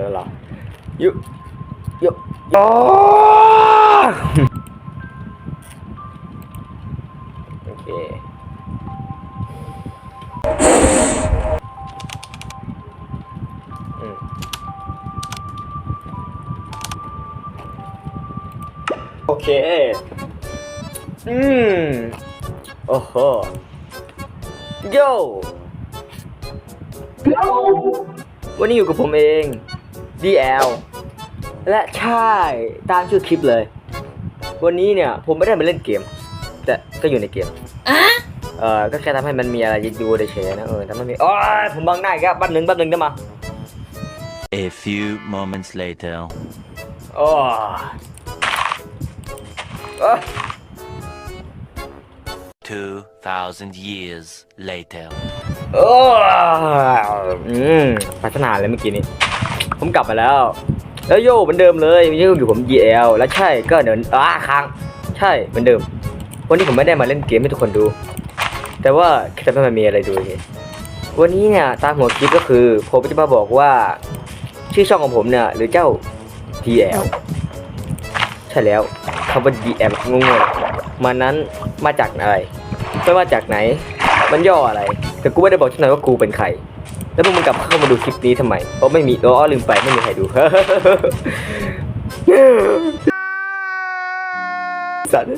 แล้วเหรอยุยุโอ้โอเคอืมโอเค อืม โอ้โหโยวันนี้อยู่กับผมเอง DL และใช่ตามชื่อคลิปเลย วันนี้เนี่ยผมไม่ได้มาเล่นเกม แต่ก็อยู่ในเกมเออก็แค่ทำให้มันมีอะไรดูเฉยๆนะเออทำให้มีโอ้ยผมบังหน้าอีกครับแป๊บหนึ่งแป๊บหนึ่งได้มา A few moments later. โอ้เอ้ย2,000 years later. โอ้อืมพัฒนาเลยเมื่อกี้นี้ ผมกลับมาแล้ว แล้วโย่เหมือนเดิมเลยยังอยู่ผม GL แล้วใช่ก็เดินอ้าค้าง ใช่เหมือนเดิม วันนี้ผมไม่ได้มาเล่นเกมให้ทุกคนดู แต่ว่าแค่ไม่มีอะไรดูเฉยวันนี้เนี่ยตามหัวคลิปก็คือผมจะมาบอกว่าชื่อช่องของผมเนี่ยหรือเจ้า DL ใช่แล้วคำว่า DM งงๆมันนั้นมาจากอะไรไม่ว่าจากไหน มันย่ออะไร แต่กูไม่ได้บอกที่ไหนว่ากูเป็นใคร แล้วพวกมึงกลับเข้ามาดูคลิปนี้ทำไมอ๋อไม่มีอ๋อลืมไปไม่มีใครดู สัตว์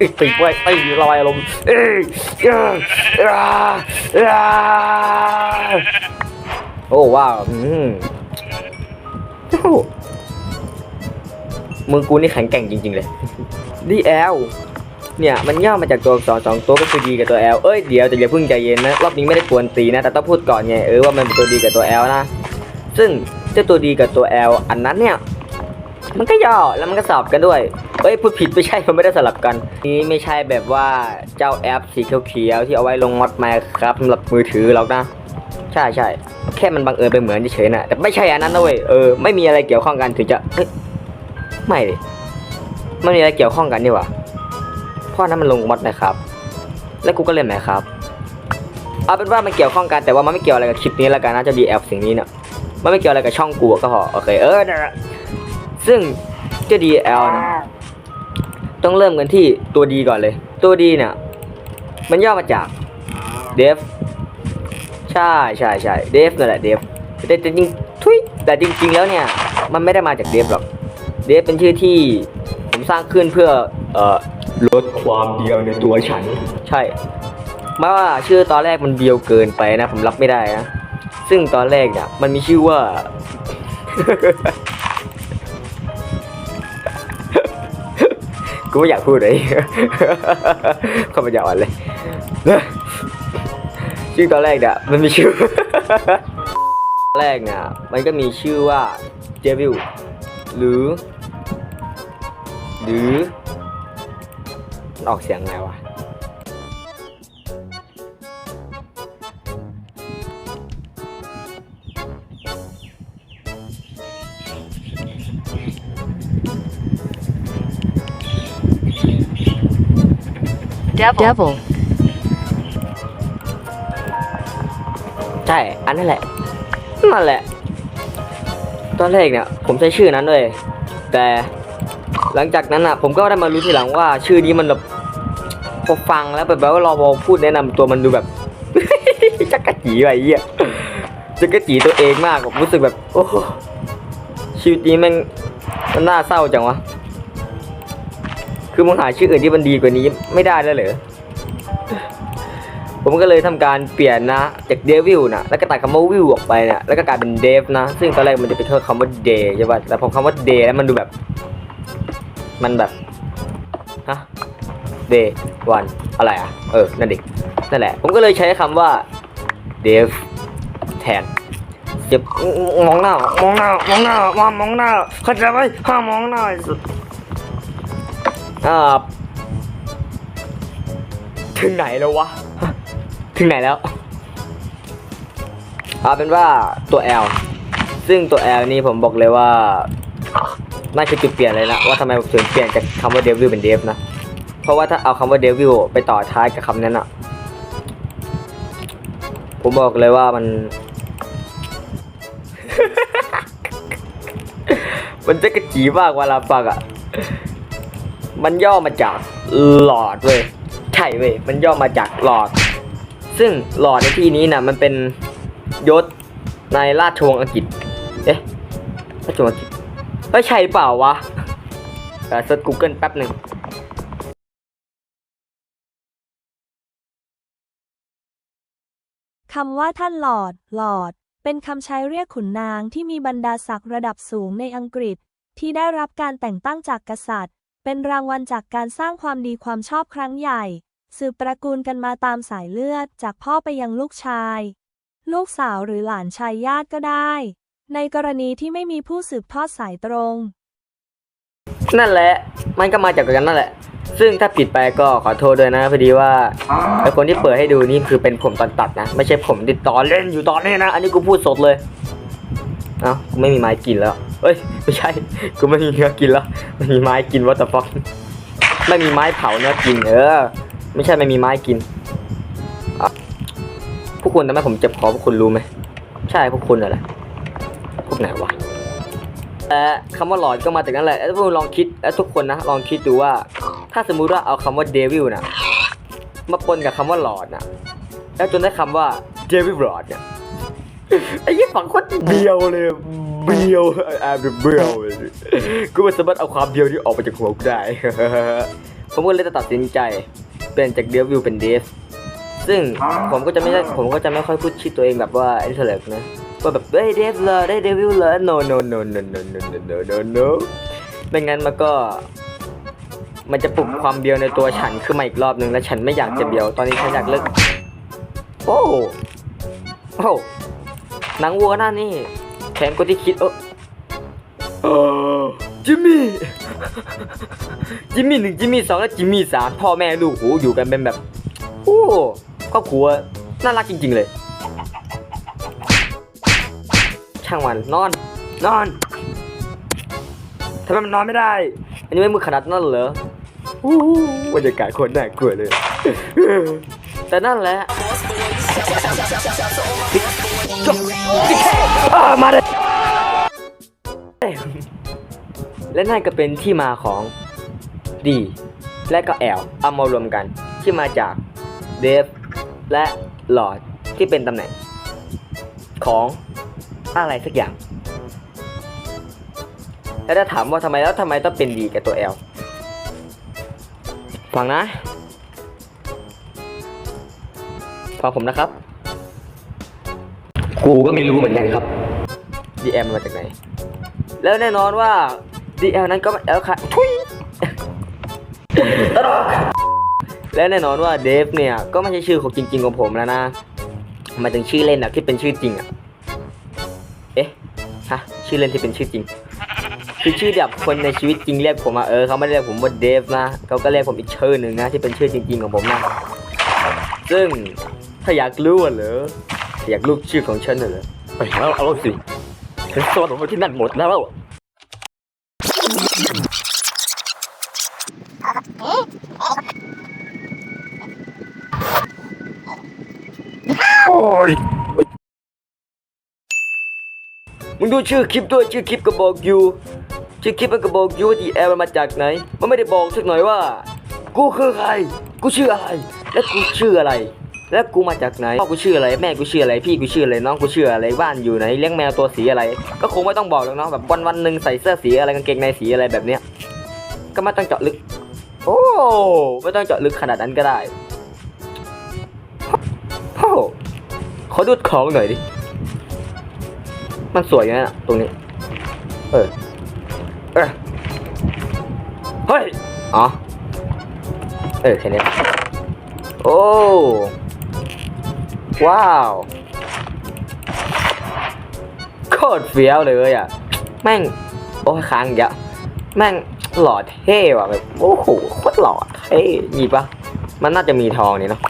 อีกตีไว้ตีระบายอารมณ์เอ้ยอ่าอ่าอ่าโอ้ว้าวอืมโอ้มือกูนี่แข็งแกร่งจริง ๆ เลย DL เนี่ยมันย่อมาจากตัวอักษรสองตัวก็คือ D กับตัว L เอ้ยเดี๋ยวแต่อย่าเพิ่งใจเย็นนะรอบนี้ไม่ได้กวนตีนะ แต่ต้องพูดก่อนไงเออว่ามันเป็นตัว D กับตัว L นะ ซึ่งเจ้าตัว D กับตัว L อันนั้นเนี่ยมันก็ย่อแล้วมันก็สลับกันด้วยเอ้ยพูดผิดไม่ใช่มันไม่ได้สลับกัน นี่ไม่ใช่แบบว่าเจ้าแอปสีเขียวๆที่เอาไว้ลงมอดมาครับสำหรับมือถือหรอกนะใช่ใช่แค่มันบังเอิญไปเหมือนเฉยๆนะแต่ไม่ใช่อันนั้นนะเว้ยเออไม่มีอะไรเกี่ยวข้องกันถึงจะไม่ดิไม่มีอะไรเกี่ยวข้องกันนี่หว่า เพราะนั้นมันลงมอดนะครับ แล้วกูก็เล่นไหมครับ เอาเป็นว่ามันเกี่ยวข้องกันแต่ว่ามันไม่เกี่ยวอะไรกับคลิปนี้แล้วกันนะจะดีแอปสิ่งนี้เนี่ยมันไม่เกี่ยวอะไรกับช่องกูก็พอโอเคเออนะซึ่งจ้า DL นะต้องเริ่มกันที่ตัวดีก่อนเลย ตัวดีเนี่ยมันย่อมาจาก dev ใช่ใช่ใช่ dev นั่นแหละ dev แต่จริงทุยแต่จริง ๆ แล้วเนี่ย มันไม่ได้มาจาก dev หรอก dev เป็นชื่อที่ผมสร้างขึ้นเพื่อเอ่อ ลดความเดียวในตัวฉัน ใช่แม้ว่าชื่อตอนแรกมันเบียวเกินไปนะ ผมรับไม่ได้นะ ซึ่งตอนแรกเนี่ยมันมีชื่อว่า กูไม่อยากพูดเลยเข้ามาอยากอ่อนเลย ชื่อตอนแรกเนี่ยมันมีชื่อ ตอนแรกเนี่ยมันก็มีชื่อว่าเจวิลหรือ หรือ ออกเสียงไงวะ devil, ใช่ อันนั้นแหละ นั่นแหละ ตอนแรกเนี่ย ผมใช้ชื่อนั้นเลย แต่หลังจากนั้นอะ ผมก็ได้มารู้ทีหลังว่าชื่อนี้มันแบบพ อฟังแล้วแบบว่ารอพอพูดแนะนำตัวมันดูแบบ จักกะจีไปเหี้ยจักกะจีตัวเองมากผมรู้สึกแบบ โอ้ชีวิตนี้ม่งมันน่าเศร้าจังวะคือมึงหาชื่ออื่นที่มันดีกว่านี้ไม่ได้แล้วเหรอผมก็เลยทำการเปลี่ยนนะจากเดวิลนะแล้วก็ตัดคำว่าวิวออกไปเนี่ยแล้วก็กลายเป็นเดฟนะ ซึ่งตอนแรกมันจะเป็นแค่คำว่าเดย์ใช่ป่ะแต่พอคำว่าเดย์แล้วมันดูแบบ มันแบบ เดย์วันอะไรอะ เออ นั่นดินั่นแหละ ผมก็เลยใช้คำว่าเดฟแทนเจ็บมองหน้ามองหน้ามองหน้ามามองหน้าเข้าใจไหมห้ามองหน้าอ้สุดอ่าถึงไหนแล้ววะ ถึงไหนแล้วเอาเป็นว่าตัว L ซึ่งตัว L นี่ผมบอกเลยว่าน่าจะจุดเปลี่ยนเลยนะว่าทำไมผมถึงเปลี่ยนจากคำว่า devil เป็น dev นะ ราะว่าถ้าเอาคำว่า devil ไปต่อท้ายกับคำนั้นอะผมบอกเลยว่ามัน มันจะกระจีมากเวลาฟังอะมันย่อมาจากหลอดเว้ยใช่เว้ยมันย่อมาจากหลอด ซึ่งหลอดในที่นี้นะมันเป็นยศในราชวงศ์อังกฤษ เอ๊ะราชวงศ์อังกฤษเอ้ยใช่เปล่าวะเซิร์ชกูเกิลแป๊บหนึ่ง คำว่าท่านหลอร์ดหลอร์ดเป็นคำใช้เรียกขุนนางที่มีบรรดาศักดิ์ระดับสูงในอังกฤษ ที่ได้รับการแต่งตั้งจากกษัตริย์ เป็นรางวัลจากการสร้างความดีความชอบครั้งใหญ่ สืบตระกูลกันมาตามสายเลือด จากพ่อไปยังลูกชาย ลูกสาวหรือหลานชายญาติก็ได้ ในกรณีที่ไม่มีผู้สืบทอดสายตรง นั่นแหละ มันก็มาจากกันนั่นแหละ ซึ่งถ้าผิดไปก็ขอโทษด้วยนะพอดีว่าไอคนที่เปิดให้ดูนี่คือเป็นผมตอนตัดนะ ไม่ใช่ผมที่ตอนเล่นอยู่ตอนนี้นะ อันนี้กูพูดสดเลยเอ้ากูไม่มีไม้กินแล้วเอ้ยไม่ใช่กูไม่มีเนื้อกินแล้วไม่มีไม้กินวัตถุฟอกไม่มีไม้เผาเนื้อกินเออ ไม่ใช่ไม่มีไม้กินอะพวกคุณทำไมผมเจ็บคอพวกคุณรู้ไหมใช่พวกคุณอะไรพวกไหนวะและคำว่าหลอดก็มาจากนั้นแหละแล้วพวกคุณลองคิดและทุกคนนะลองคิดดูว่า ถ้าสมมุติว่าเอาคำว่าเดวิลนะมาปนกับคำว่าหลอดนะแล้วจนได้คำว่าเดวิลหลอดเนี่ยไอ้ยี่ฝังโคตรเบียวเลยเบียวอ่าเบียวกูไม่สามารถเอาความเบียวที่ออกมาจากหัวกูได้ผมก็เลยจะตัดสินใจเปลี่ยนจากเดวิลเป็นเดฟซึ่งผมก็จะไม่ได้ผมก็จะไม่ค่อยพูดชื่อตัวเองแบบว่าไอ้เถลิกนะว่าแบบเฮ้ยเดฟเลยได้เดวิลเลย no no no no no no no no no ไม่งั้นมันก็ มันจะปลุกความเบียวในตัวฉันขึ้นมาอีกรอบหนึ่งและฉันไม่อยากจะเบียว ตอนนี้ฉันอยากเลิกโอ้โอ้หนังวัวหน้านี่แข็งกว่าที่คิดเออจิมมี่จิมมี่หนึ่งจิมมี่สองและจิมมี่สามพ่อแม่ลูกหูอยู่กันเป็นแบบโอ้ครอบครัวน่ารักจริง ๆเลย ช่างมันนอน นอนทำไมมันนอนไม่ได้ อันนี้ไม่มือขนาดนั้นเหรอ บรรยากาศโคนน่ากลัวเลย แต่นั่นแหละอ่ามาเลยและนั่นก็เป็นที่มาของดีและก็แอลเอามารวมกันที่มาจากเดฟและหลอดที่เป็นตำแหน่ง ของอะไรสักอย่าง แล้วถ้าถามว่าทำไมแล้วทำไมต้องเป็นดีกับตัว L ฟังนะ ฟังผมนะครับ กูก็ไม่รู้เหมือนกันครับ DM มาจากไหน แล้วแน่นอนว่า DL นั้นก็ไม่ L ค่ะทุยตลกและแน่นอนว่าเดฟเนี่ยก็ไม่ใช่ชื่อของจริง ๆ ของผมแล้วนะหมายถึงชื่อเล่นอะที่เป็นชื่อจริงอะเอ๊ะฮะชื่อเล่นที่เป็นชื่อจริง คือชื่อแบบคนในชีวิตจริงเรียกผมอะเออเขาไม่ได้เรียกผมว่าเดฟนะเขาก็เรียกผมอีกชื่อหนึ่งนะที่เป็นชื่อจริงๆของผมนะซึ่งถ้าอยากรู้อะเหรออยากรู้ชื่อของฉันน่ะเหรอไปแล้วเอาสิฉันซ่อนผมไว้ที่นั่นหมดแล้วมึงดูชื่อคลิปด้วยชื่อคลิปก็บอกอยู่ ชื่อคลิปมันก็บอกอยู่ว่าดีแอลมันมาจากไหน มันไม่ได้บอกสักหน่อยว่า กูคือใคร กูชื่ออะไร และกูชื่ออะไร และกูมาจากไหนพ่อกูชื่ออะไร แม่กูชื่ออะไร พี่กูชื่ออะไร น้องกูชื่ออะไร บ้านอยู่ไหน เลี้ยงแมวตัวสีอะไร ก็คงไม่ต้องบอกหรอกเนาะ แบบวันวันหนึ่งใส่เสื้อสีอะไรกางเกงในสีอะไรแบบเนี้ย ก็ไม่ต้องเจาะลึก โอ้ ไม่ต้องเจาะลึกขนาดนั้นก็ได้โอ้ขอดูดของหน่อยดิ มันสวยอยู่นะตรงนี้ เออ เออเฮ้ย อ๋อ เออแค่นี้โอ้ ว้าวโคตรเฟี้ยวเลยอะ แม่ง โอ้ยค้างอีกอะแม่งหล่อเท่ว่ะแบบโอ้โหโคตรหล่อเท่มีปะมันน่าจะมีทองนี่เนาะ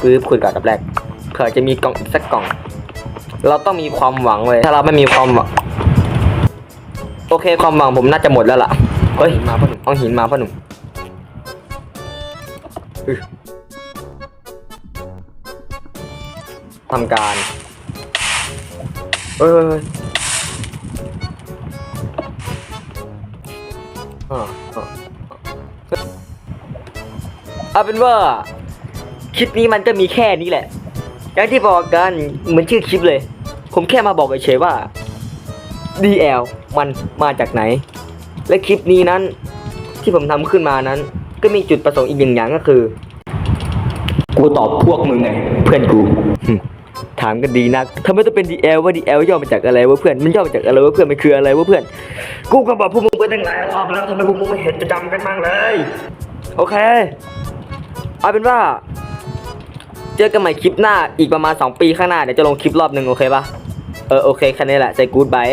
ปื๊บคุยกับดับแรกเผื่อจะมีกล่องอีกสักกล่อง เราต้องมีความหวังเลยถ้าเราไม่มีความหวัง โอเคความหวังผมน่าจะหมดแล้วล่ะ เฮ้ยมาพ่อหนุ่มเอาหินมาพ่อหนุ่มอึทำการ เฮ้ยเฮ้ยเฮ้ยอ่าอ่าเอาเป็นว่าคลิปนี้มันก็มีแค่นี้แหละ อย่างที่บอกกันเหมือนชื่อคลิปเลย ผมแค่มาบอกเฉยๆว่า DL มันมาจากไหน และคลิปนี้นั้นที่ผมทำขึ้นมานั้น ก็มีจุดประสงค์อีกหนึ่งอย่างก็คือ กูตอบพวกมึงไงเพื่อนกู ถามกันดีนักทำไมต้องเป็น DL ว่า DL ย่อมาจากอะไรวะเพื่อน มันย่อมาจากอะไรวะเพื่อน มันคืออะไรวะเพื่อน กูก็บอกพวกมึงไปตั้งหลายรอบแล้วทำไมพวกมึงไม่เห็นจะจำกันบ้างเลย โอเค เอาเป็นว่า เจอกันใหม่คลิปหน้าอีกประมาณ 2 ปีข้างหน้าเดี๋ยวจะลงคลิปรอบหนึ่งโอเคปะ เออโอเคแค่นี้แหละใจกูดบาย